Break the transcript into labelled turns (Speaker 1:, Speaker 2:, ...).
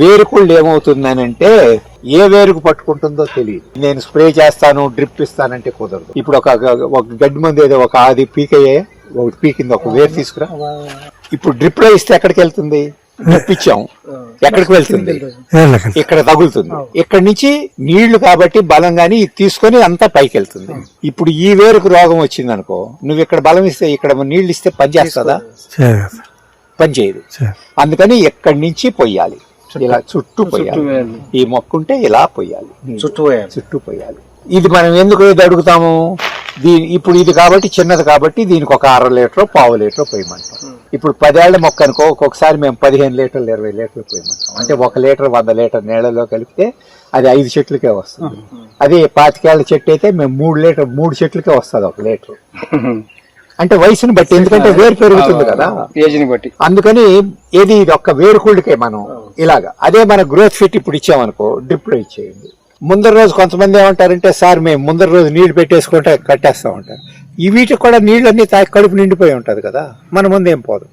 Speaker 1: వేరుకుళ్ళు ఏమవుతుందనంటే ఏ వేరుకు పట్టుకుంటుందో తెలియదు. నేను స్ప్రే చేస్తాను డ్రిప్ ఇస్తానంటే కుదరదు. ఇప్పుడు ఒక ఒక గడ్డి మంది ఏదో ఒక ఆది పీకయ్యే ఒకటి పీకింది ఒక వేరు తీసుకురా. ఇప్పుడు డ్రిప్లో ఇస్తే ఎక్కడికి వెళ్తుంది? డ్రిప్ ఇచ్చాం. ఎక్కడికి వెళ్తుంది? ఇక్కడ తగులుతుంది. ఇక్కడ నుంచి నీళ్ళు కాబట్టి బలంగాని ఇది తీసుకొని అంతా పైకి వెళ్తుంది. ఇప్పుడు ఈ వేరుకు రోగం వచ్చింది అనుకో నువ్వు ఇక్కడ బలం ఇస్తే ఇక్కడ నీళ్ళు ఇస్తే పని చేస్తుందా? పని చేయదు.
Speaker 2: చేయదు
Speaker 1: అందుకని ఎక్కడి నుంచి పొయ్యాలి? ఇలా చుట్టూ పొయ్యాలి ఈ మొక్క ఉంటే ఇలా పొయ్యాలి
Speaker 3: చుట్టూ పోయాలి
Speaker 1: చుట్టూ పొయ్యాలి ఇది మనం ఎందుకు ఇది అడుగుతాము? దీని ఇప్పుడు ఇది కాబట్టి చిన్నది కాబట్టి దీనికి ఒక అర లీటర్ పావు లీటర్ పోయమంటాం. ఇప్పుడు పదేళ్ళ మొక్క అనుకో ఒక్కొక్కసారి మేము పదిహేను లీటర్లు ఇరవై లీటర్లు పోయమంటాం. అంటే ఒక లీటర్ వంద లీటర్ నీళ్ళలో కలిపితే అది ఐదు చెట్లకే వస్తుంది. అదే పాతికేళ్ళ చెట్టు అయితే మేము మూడు లీటర్ మూడు చెట్లకే వస్తుంది ఒక లీటర్. అంటే వయసుని బట్టి ఎందుకంటే వేరు పెరుగుతుంది కదా.
Speaker 3: ఏజ్ని బట్టి.
Speaker 1: అందుకని ఏది ఇది ఒక్క వేరుకుళ్ళకే మనం ఇలాగా. అదే మన గ్రోత్ ఫిట్ ఇప్పుడు ఇచ్చామనుకో డ్రిప్లో ఇచ్చేయండి. ముందర రోజు కొంతమంది ఏమంటారంటే సార్ మేము ముందర రోజు నీళ్ళు పెట్టేసుకుంటే కట్టేస్తా ఉంటారు. ఈ వీటికి కూడా నీళ్ళన్నీ తాగి కడుపు నిండిపోయి ఉంటది కదా. మన ముందు ఏం పోదు.